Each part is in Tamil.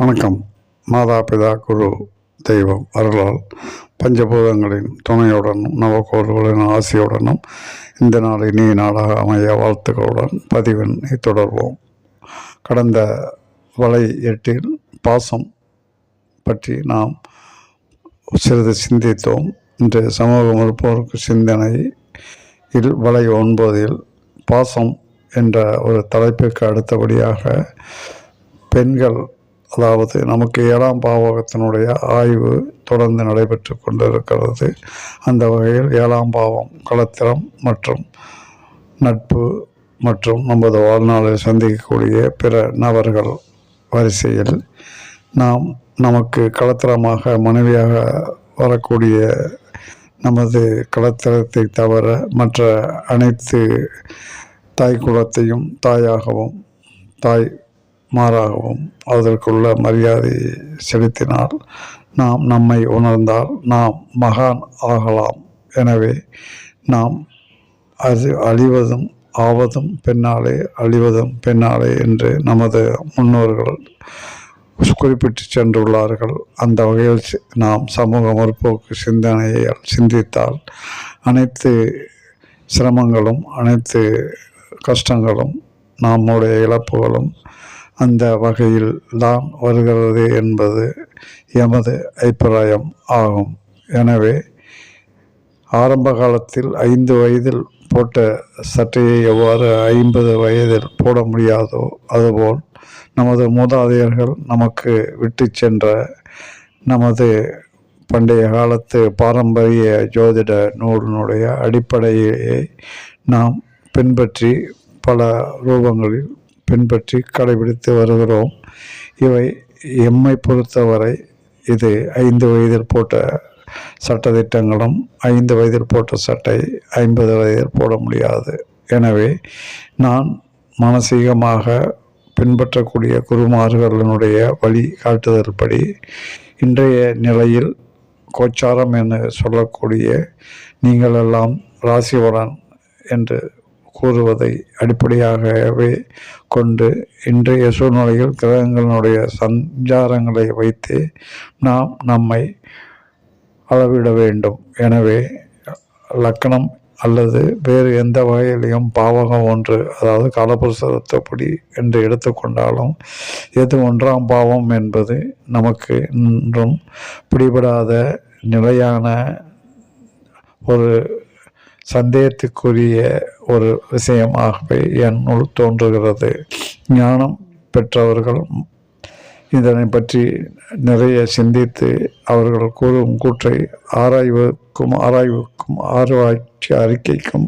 வணக்கம். மாதா பிதா குரு தெய்வம் அருளால் பஞ்சபூதங்களின் துணையுடனும் நவகோள்களின் ஆசையுடனும் இந்த நாள் இனிய நாளாக அமைய வாழ்த்துக்களுடன் பதிவினை தொடர்வோம். கடந்த வலை எட்டில் பாசம் பற்றி நாம் சிறிது சிந்தித்தோம். இன்று சமூக மறுப்போருக்கு சிந்தனை இல் வலை ஒன்பதில் பாசம் என்ற ஒரு தலைப்பிற்கு அடுத்தபடியாக பெண்கள் அதாவது நமக்கு ஏழாம் பாவகத்தினுடைய ஆய்வு தொடர்ந்து நடைபெற்று கொண்டிருக்கிறது. அந்த வகையில் ஏழாம் பாவம் கலத்திரம் மற்றும் நட்பு மற்றும் நமது வாழ்நாளில் சந்திக்கக்கூடிய பிற நபர்கள் வரிசையில் நாம் நமக்கு களத்திரமாக மனைவியாக வரக்கூடிய நமது கலத்திரத்தை தவிர மற்ற அனைத்து தாய் குலத்தையும் தாயாகவும் தாய் மாறாகவும் அதற்குள்ள மரியாதை செலுத்தினால் நாம் நம்மை உணர்ந்தால் நாம் மகான் ஆகலாம். எனவே நாம் அது அழிவதும் ஆவதும் பெண்ணாலே அழிவதும் பெண்ணாலே என்று நமது முன்னோர்கள் குறிப்பிட்டு சென்றுள்ளார்கள். அந்த வகையில் சி- நாம் சமூக முற்போக்கு சிந்தனையை சிந்தித்தால் அனைத்து சிரமங்களும் அனைத்து கஷ்டங்களும் நம்முடைய இழப்புகளும் அந்த வகையில் தான் வருகிறது என்பது எமது அபிப்பிராயம் ஆகும். எனவே ஆரம்ப காலத்தில் ஐந்து வயதில் போட்ட சட்டையை எவ்வாறு ஐம்பது வயதில் போட முடியாதோ அதுபோல் நமது மூதாதையர்கள் நமக்கு விட்டு சென்ற நமது பண்டைய காலத்து பாரம்பரிய ஜோதிட நூலினுடைய அடிப்படையை நாம் பின்பற்றி பல ரூபங்களில் பின்பற்றி கடைபிடித்து வருகிறோம். இவை எம்மை பொறுத்தவரை இது ஐந்து வயதில் போட்ட சட்டத்திட்டங்களும் ஐந்து வயதில் போட்ட சட்டை ஐம்பது வயதில் போட முடியாது. எனவே நான் மானசீகமாக பின்பற்றக்கூடிய குருமார்களினுடைய வழி காட்டுதல்படி இன்றைய நிலையில் கோச்சாரம் என சொல்லக்கூடிய நீங்களெல்லாம் ராசிவரன் என்று கூறுவதை அடிப்படையாகவே கொண்டு இன்றைய சூழ்நிலையில் கிரகங்களினுடைய சஞ்சாரங்களை வைத்து நாம் நம்மை அளவிட வேண்டும். எனவே லக்கணம் அல்லது வேறு எந்த வகையிலையும் பாவகம் ஒன்று அதாவது காலபுருஷத்தப்படி என்று எடுத்துக்கொண்டாலும் எது ஒன்றாம் பாவம் என்பது நமக்கு இன்றும் பிடிபடாத நிலையான ஒரு சந்தேகத்துக்குரிய ஒரு விஷயமாகவே என்னுள் தோன்றுகிறது. ஞானம் பெற்றவர்கள் இதனை பற்றி நிறைய சிந்தித்து அவர்கள் கூறும் கூற்றை ஆராய்வுக்கும் ஆராய்வுக்கும் ஆராய்ச்சி அறிக்கைக்கும்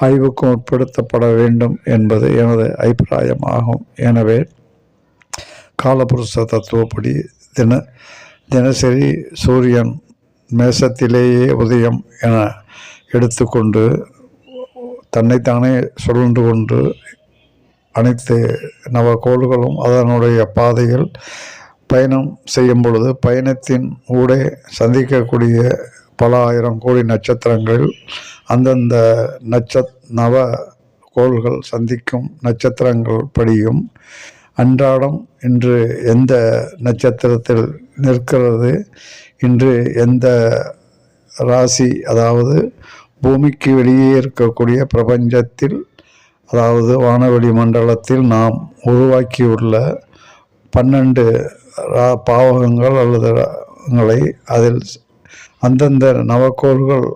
ஆய்வுக்கும் உட்படுத்தப்பட வேண்டும் என்பது எனது அபிப்பிராயம் ஆகும் எனவே காலபுருஷ தத்துவப்படி தின தினசரி சூரியன் மேசத்திலேயே உதயம் என எடுத்துக்கொண்டு தன்னைத்தானே சுழன்று கொண்டு அனைத்து நவகோள்களும் அதனுடைய பாதையில் பயணம் செய்யும் பொழுது பயணத்தின் ஊடே சந்திக்கக்கூடிய பல ஆயிரம் கோடி நட்சத்திரங்களில் அந்தந்த நட்சத் நவ கோள்கள் சந்திக்கும் நட்சத்திரங்கள் படியும். அன்றாடம் இன்று எந்த நட்சத்திரத்தில் நிற்கிறது? இன்று எந்த ராசி அதாவது பூமிக்கு வெளியே இருக்கக்கூடிய பிரபஞ்சத்தில் அதாவது வானவெளி மண்டலத்தில் நாம் உருவாக்கியுள்ள பன்னெண்டு ரா- பாவகங்கள் அல்லது ங்களை அதில் அந்தந்த நவக்கோள்கள்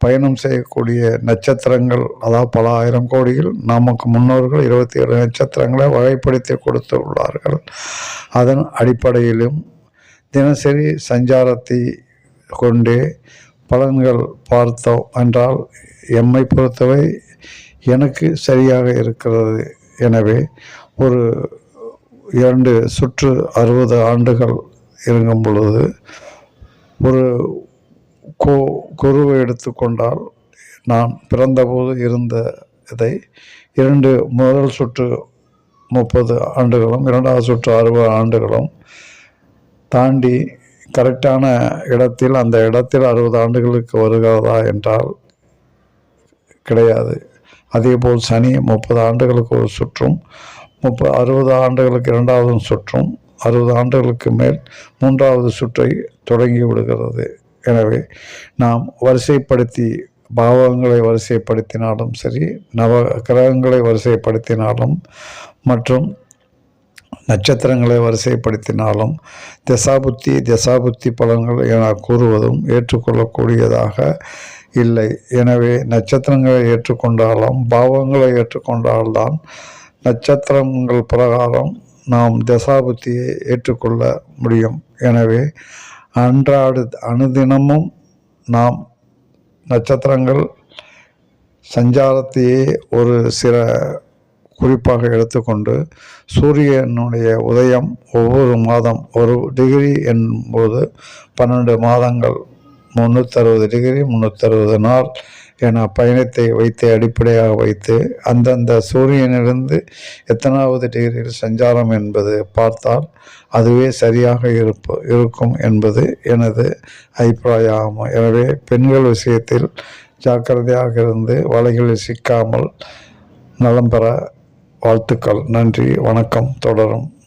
பயணம் செய்யக்கூடிய நட்சத்திரங்கள் அதாவது பல ஆயிரம் கோடியில் நமக்கு முன்னோர்கள் இருபத்தி ஏழு நட்சத்திரங்களை வகைப்படுத்தி கொடுத்து உள்ளார்கள் அதன் அடிப்படையிலும் தினசரி சஞ்சாரத்தை கொண்டே பலன்கள் பார்த்தோம் என்றால் எம்மை பொறுத்தவை எனக்கு சரியாக இருக்கிறது. எனவே ஒரு இரண்டு சுற்று அறுபது ஆண்டுகள் இருக்கும் பொழுது ஒரு கோ குருவை எடுத்துக்கொண்டால் நான் பிறந்தபோது இருந்த இதை இரண்டு முதல் சுற்று முப்பது ஆண்டுகளும் இரண்டாவது சுற்று அறுபது ஆண்டுகளும் தாண்டி கரெக்டான இடத்தில் அந்த இடத்தில் அறுபது ஆண்டுகளுக்கு வருகிறதா என்றால் கிடையாது. அதேபோல் சனி முப்பது ஆண்டுகளுக்கு ஒரு சுற்றும் முப்பது அறுபது ஆண்டுகளுக்கு இரண்டாவது சுற்றும் அறுபது ஆண்டுகளுக்கு மேல் மூன்றாவது சுற்றை தொடங்கி விடுகிறது. எனவே நாம் வரிசைப்படுத்தி பாவங்களை வரிசைப்படுத்தினாலும் சரி நவ கிரகங்களை வரிசைப்படுத்தினாலும் மற்றும் நட்சத்திரங்களை வரிசைப்படுத்தினாலும் திசாபுத்தி திசாபுத்தி பலன்கள் என கூறுவதும் ஏற்றுக்கொள்ளக்கூடியதாக இல்லை. எனவே நட்சத்திரங்களை ஏற்றுக்கொண்டாலும் பாவங்களை ஏற்றுக்கொண்டால்தான் நட்சத்திரங்கள் பிரகாரம் நாம் தசாபுத்தியை ஏற்றுக்கொள்ள முடியும். எனவே அன்றாடு அனுதினமும் நாம் நட்சத்திரங்கள் சஞ்சாரத்தையே ஒரு சில குறிப்பாக எடுத்துக்கொண்டு சூரியனுடைய உதயம் ஒவ்வொரு மாதம் ஒரு டிகிரி என்போது பன்னெண்டு மாதங்கள் முந்நூற்றறுபது டிகிரி முந்நூற்றறுபது நாள் என பயணத்தை வைத்து அடிப்படையாக வைத்து அந்தந்த சூரியனிலிருந்து எத்தனாவது டிகிரியில் சஞ்சாரம் என்பது பார்த்தால் அதுவே சரியாக இருப்பு இருக்கும் என்பது எனது அபிப்பிராயம் எனவே பெண்கள் விஷயத்தில் ஜாக்கிரதையாக இருந்து வலைகளில் சிக்காமல் நலம் பெற வாழ்த்துக்கள். நன்றி. வணக்கம். தொடரும்.